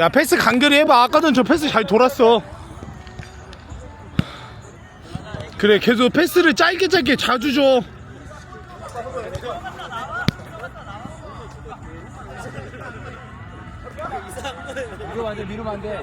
야 패스 간결히 해봐 아까는 저 패스 잘 돌았어 그래 계속 패스를 짧게 짧게 자주 줘 미루면 안 돼, 미루면 안 돼.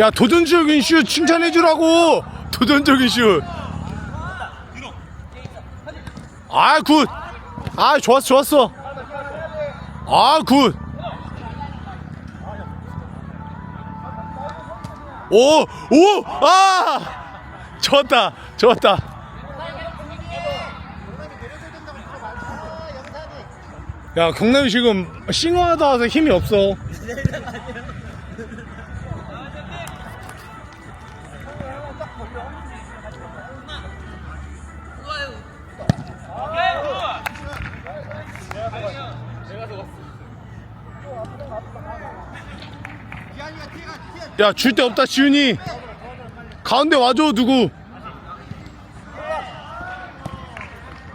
야 도전적인 슛 칭찬해주라고 도전적인 슛 아, 굿. 아, 좋았어, 좋았어. 아, 굿. 오, 오, 아! 좋았다, 좋았다. 야, 경남이 지금 싱어하다 와서 힘이 없어. 야, 줄 데 없다, 지훈이. 가운데 와줘, 누구.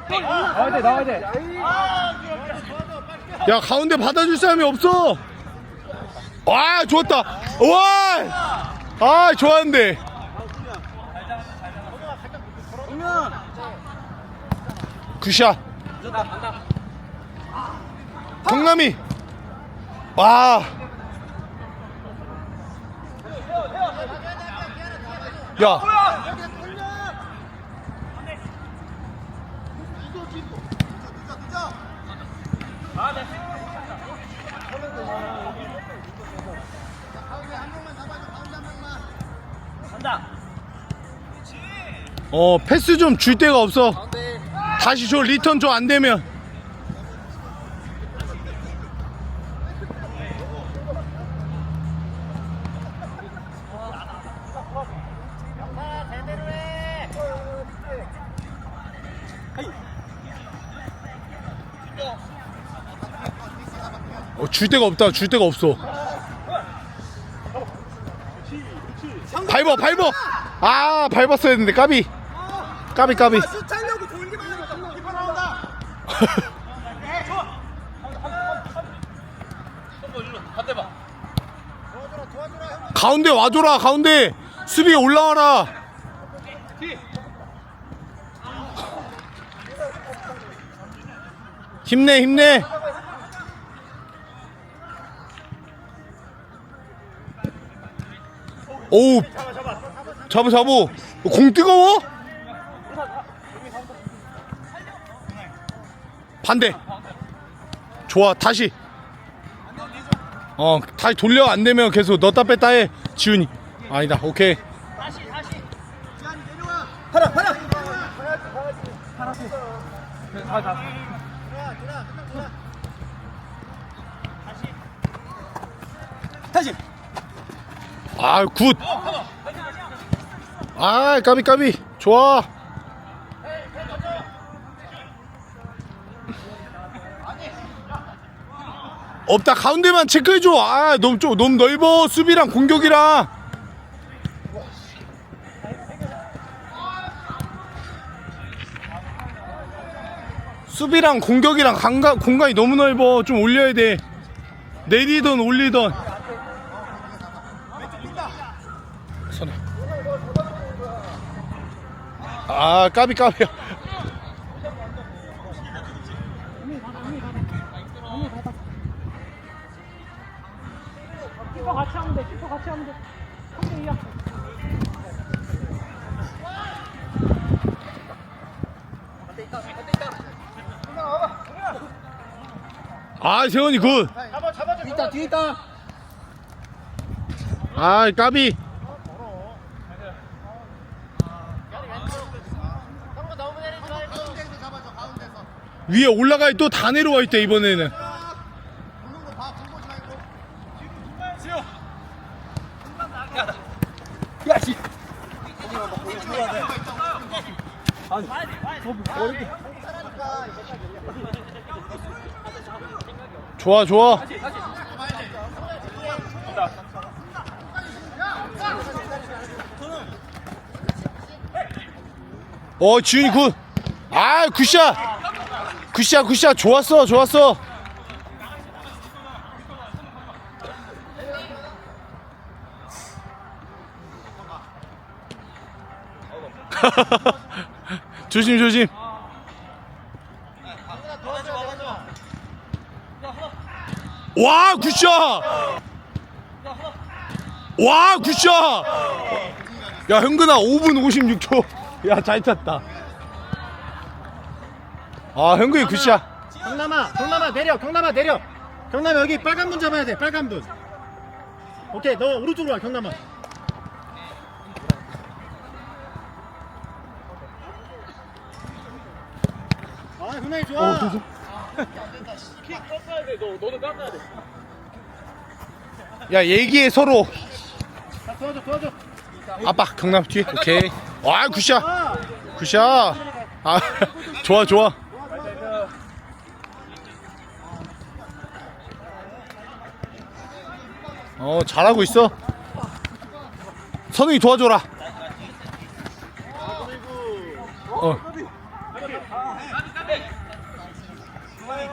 나와야 돼, 나와야 돼. 야, 가운데 받아줄 사람이 없어. 와, 좋았다. 와! 아, 좋았는데. 굿샷. 경남이. 와. 야. 어, 패스 좀 줄 데가 없어. 다시 줘, 리턴 줘, 안 되면. 줄 데가 없다, 줄 데가 없어. 밟아, 밟아! 아, 밟았어야 했는데, 까비. 까비, 까비. 숫자려고 돌기만 하면 기파 나온다. 가운데 와줘라 가운데 수비에 올라와라 힘내 힘내 오우 잡어 잡어 공 뜨거워? 반대 좋아 다시 어 다시 돌려 안 되면 계속 넣었다 뺐다 해 지훈이 아니다 오케이 하나 하나. 다시. 아 굿. 아 까비 까비. 좋아. 없다 가운데만 체크해줘. 아 너무 좀 너무 넓어 수비랑 공격이랑. 수비랑 공격이랑 간가, 공간이 너무 넓어. 좀 올려야 돼. 내리던 올리던 아 까비 까비 키퍼 같이 하면 돼, 키퍼 같이 하면 돼. 3대 2야. 아 세원이 굿 뒤에 있다, 뒤에 있다. 아 까비 위에 올라가 또 다 내려와 있대 이번에는. 좋아 좋아. 어 지훈이 굿아 굿샷 굿샷 굿샷. 좋았어 좋았어. 조심 조심. 와 굿샷. 와 굿샷. 야 현근아 5분 56초. 야 잘 찼다 아 현근이 굿샷 경남아, 경남아 내려, 경남아 내려. 경남아 여기 빨간 분 잡아야 돼, 빨간 분. 오케이, 너 오른쪽으로 와, 경남아. 아, 경남이 좋아. 어, 계속. 야 얘기해 서로 자, 도와줘, 도와줘. 아빠 경남 뒤에 오케이 와 굿샷 아, 굿샷 아 좋아 좋아 어 잘하고 있어. 선웅이 도와줘라. 어.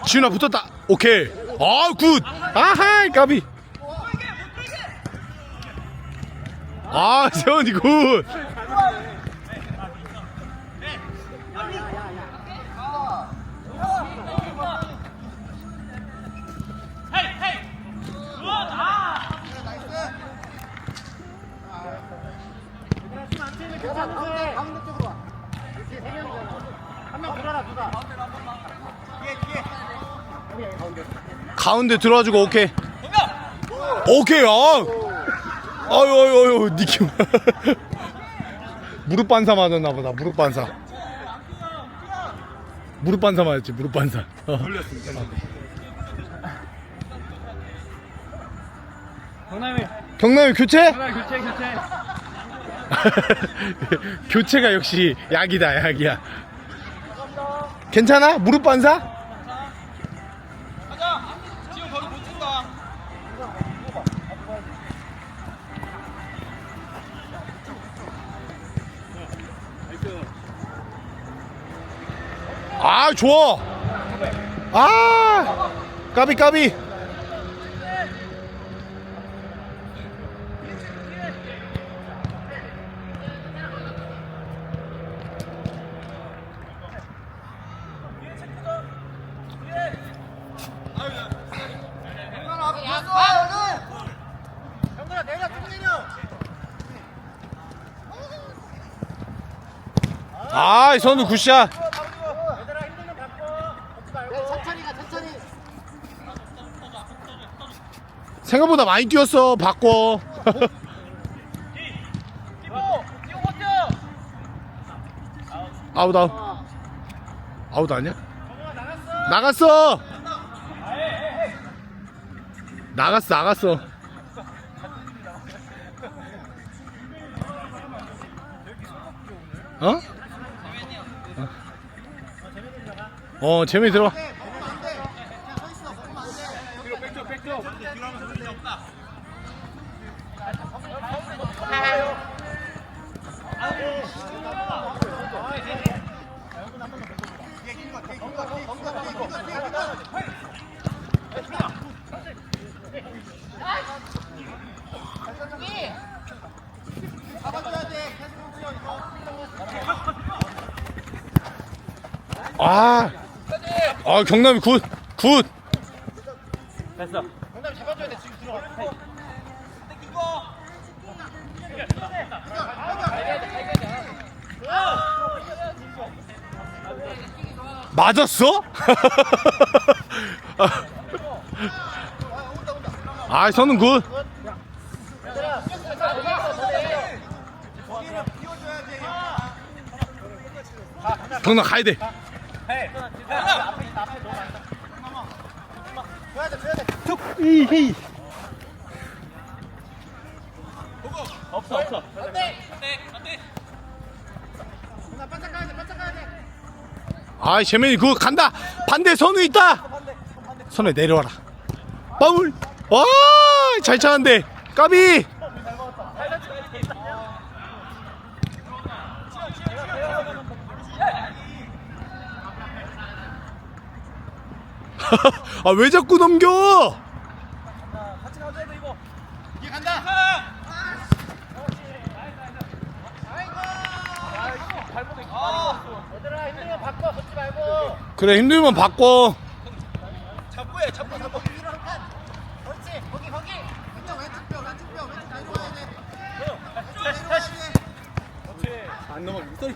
지훈아 붙었다. 오케이. 아굿. 아하 까비. 아 세원이 굿 가운데, 가운데 쪽으로 와. 이렇게 세 명이잖아. 한명 들어라, 누가. 가운데 들어와주고 오케이 오케이 아 아유 아유 아유 니키 무릎 반사 맞았나 보다 무릎 반사 무릎 반사 맞았지 무릎 반사 경남이 경남이 교체? 교체 교체. 교체가 역시 약이다 약이야. 괜찮아? 무릎 반사? 지금 거기 못 준다. 아 좋아. 아 까비 까비 경남아 내려, 쭉 내려. 아 선우 굿샷. 생각보다 많이 뛰었어 바꿔 아웃 아웃 아웃 아니야? 나갔어 나갔어 나갔어 어? 어 재민이 들어와 아, 아 경남이 굿, 굿. 됐어. 경남 잡아줘야 돼, 지금 들어가. 맞았어? 아, 선은 굿. 경남 가야 돼. 이 헤이. 없어 없어 아이 재민이 그거 간다. 반대 선우 있다. 선우 내려와라. 빠울. 와, 잘 차는데. 까비. 아 왜 자꾸 넘겨? 얘들아 힘들면 바꿔 걷지 말고 그래 힘들면 바꿔. 잡고 해 잡고 잡고 그렇지 거기 거기 왼쪽 왼쪽 뼈 왼쪽 뼈 왼쪽 내려와야 돼 안 넘어 목소리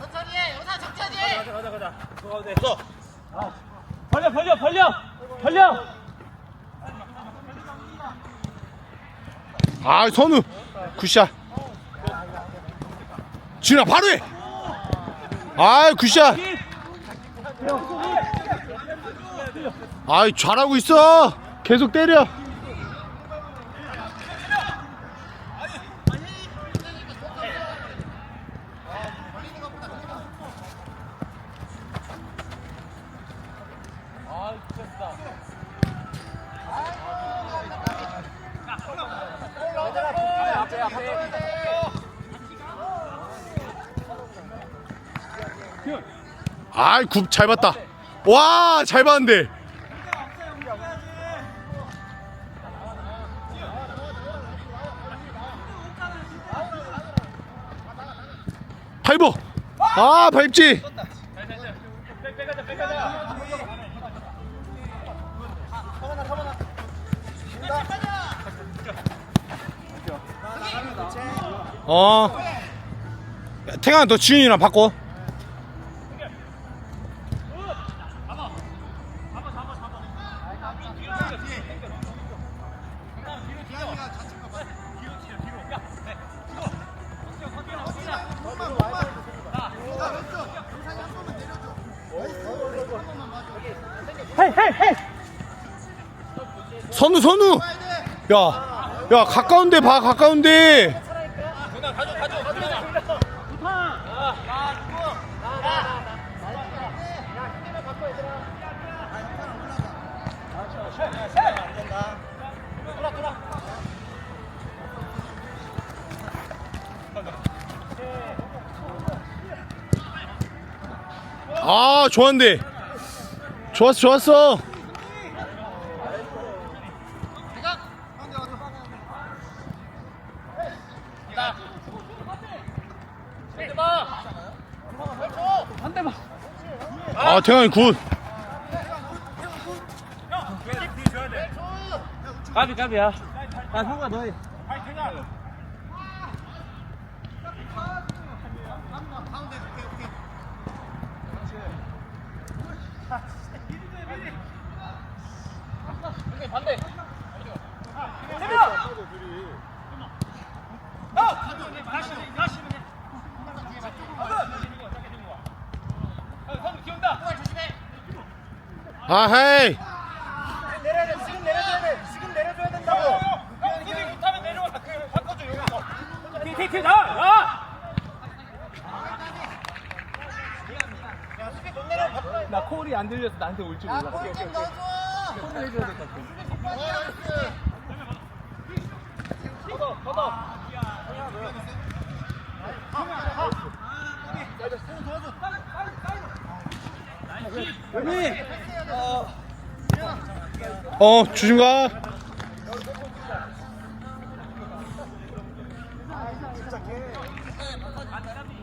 천천히 해 여사 천천히 가자 가자 가자 가운데 서 벌려 벌려 벌려 벌려 아 선우. 굿샷. 지훈아 바로 해! 아 굿샷. 아이 잘하고 있어. 계속 때려 아이 굽잘 봤다. 와 잘 봤는데. 밟어 아 밟지. 어. 야, 태강아 너 지훈이랑 바꿔 야 야 가까운데 봐 가까운데. 아 좋았는데. 좋았어 좋았어 아 태강이 굿. 까비 까비야. 아 상관 너해 아 헤이 내려야 돼 지금 내려줘야 돼 지금 내려줘야 된다고 못하면 내려와 바꿔줘 여기서 티티 나와 야 수비 못 내려 바꿔 나 콜이 안 들려서 나한테 올줄야 몰라 골좀 넣어줘 콜을 해줘야 될 것 같아 어 주중가?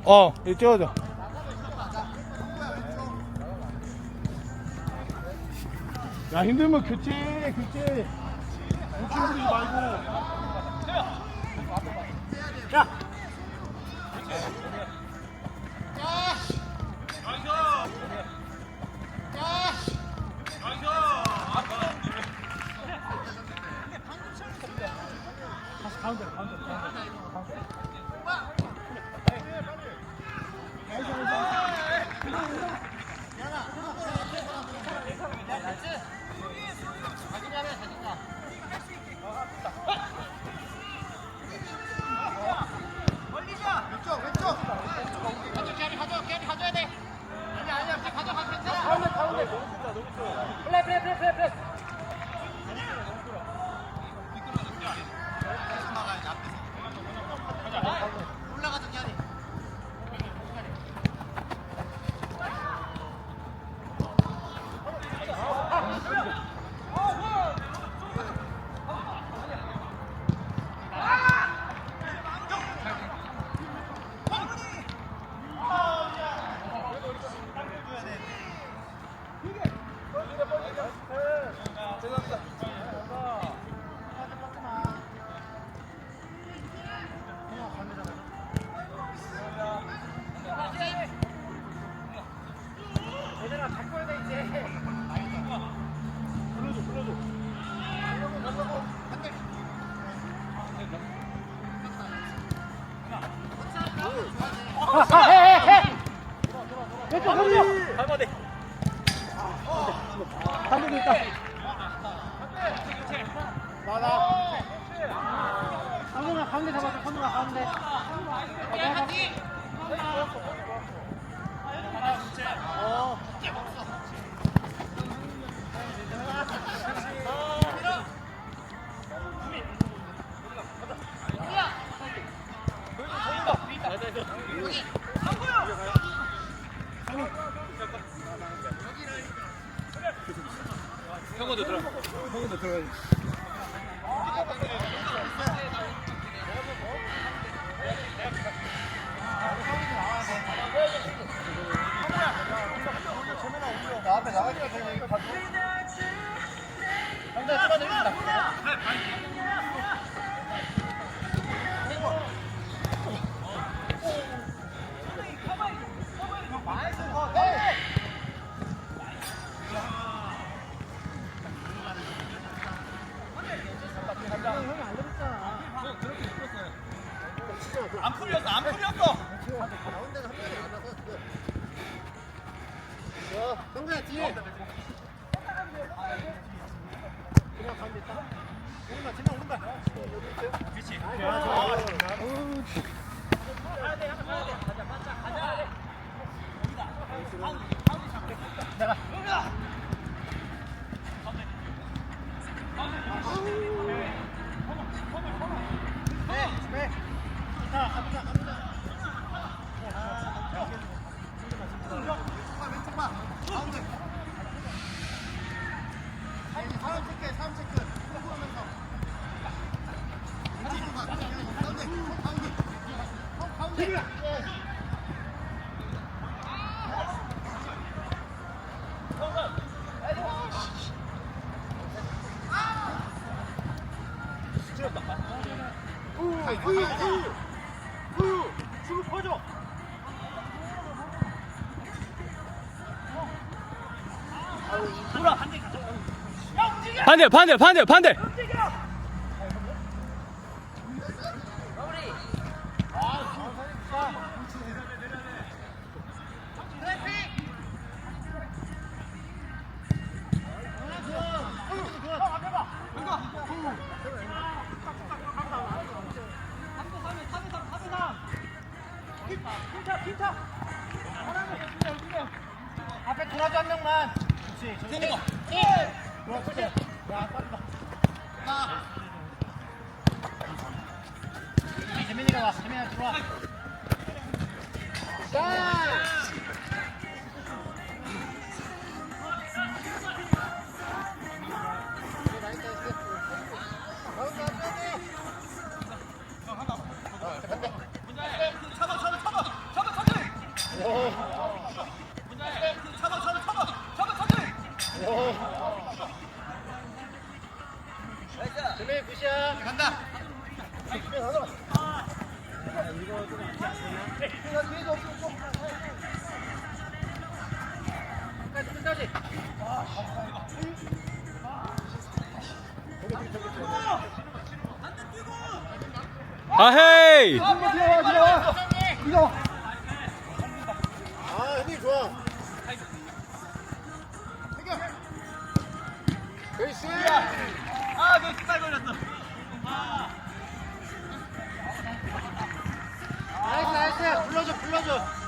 어 이거 찍어줘. 야 힘들면 교체 교체. 욕심 부리지 말고 플레이 플레이 플레이 플레이. 没毛病 형원도 들어. 안 풀렸어, 안 풀렸어. 성구야 뒤에 그냥 가운데 있다 오른발 지나 오른발 그렇지. 사람 체크해 사람 체크 반대, 반대, 반대, 반대. 前面那个吧，前面主。干！ 아헤이. 들어와 들어와 이거 아 형님 좋아 베이스 아, 너 뒷발 걸렸어. 나이스 나이스 불러줘 불러줘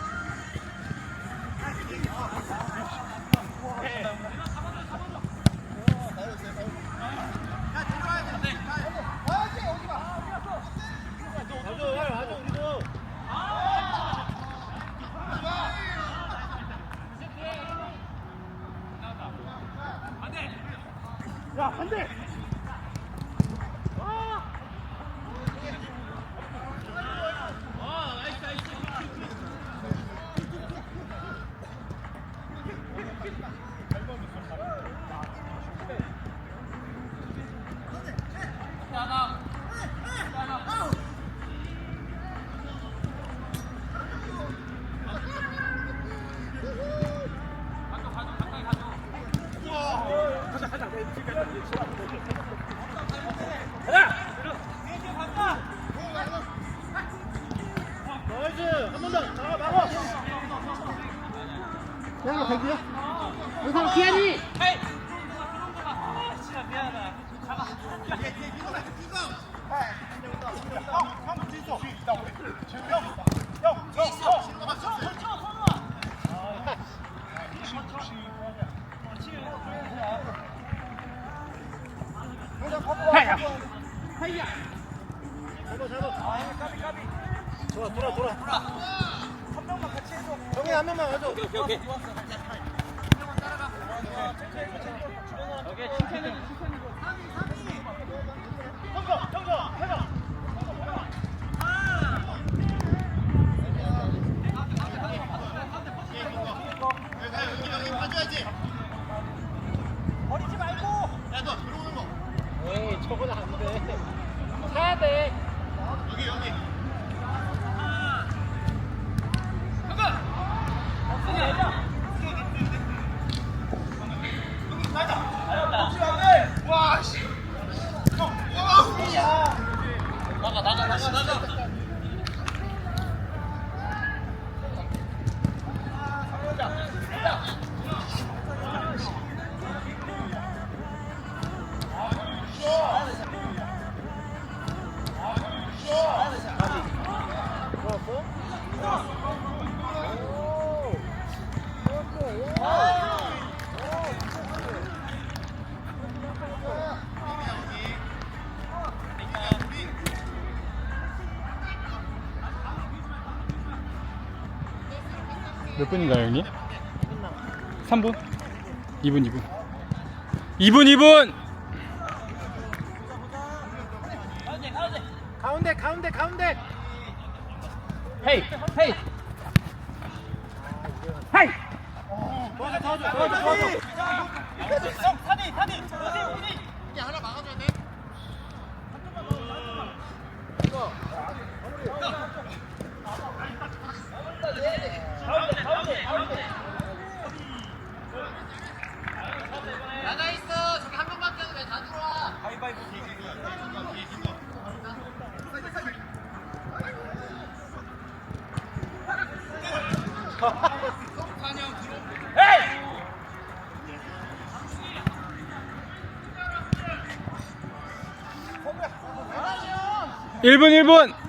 몇 분인가요, 형님? 3분? 2분, 2분. 2분, 2분! 가운데 가운데 가운데 헤이 헤이 헤이 도와줘 도와줘 도와줘 도와줘 일분 1분!